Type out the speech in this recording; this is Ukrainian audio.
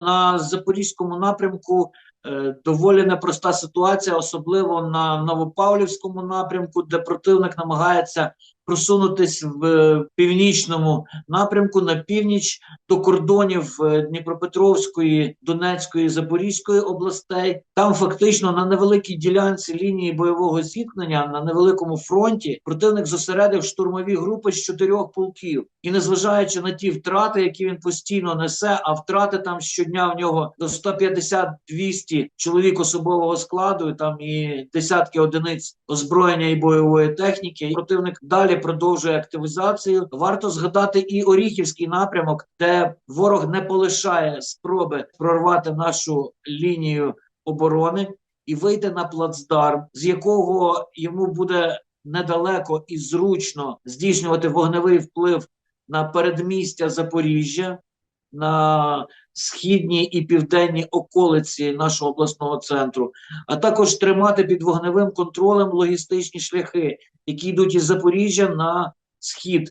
На запорізькому напрямку е, доволі непроста ситуація, особливо на Новопавлівському напрямку, де противник намагається просунутись в е, північному напрямку на північ до кордонів е, Дніпропетровської, Донецької, Запорізької областей. Там фактично на невеликій ділянці лінії бойового зіткнення на невеликому фронті противник зосередив штурмові групи з чотирьох полків. І незважаючи на ті втрати, які він постійно несе, а втрати там щодня в нього до 150-200 чоловік особового складу, там і десятки одиниць озброєння і бойової техніки. І Противник далі продовжує активізацію. Варто згадати і Оріхівський напрямок, де ворог не полишає спроби прорвати нашу лінію оборони і вийти на плацдарм, з якого йому буде недалеко і зручно здійснювати вогневий вплив на передмістя Запоріжжя, на східні і південні околиці нашого обласного центру, а також тримати під вогневим контролем логістичні шляхи, які йдуть із Запоріжжя на схід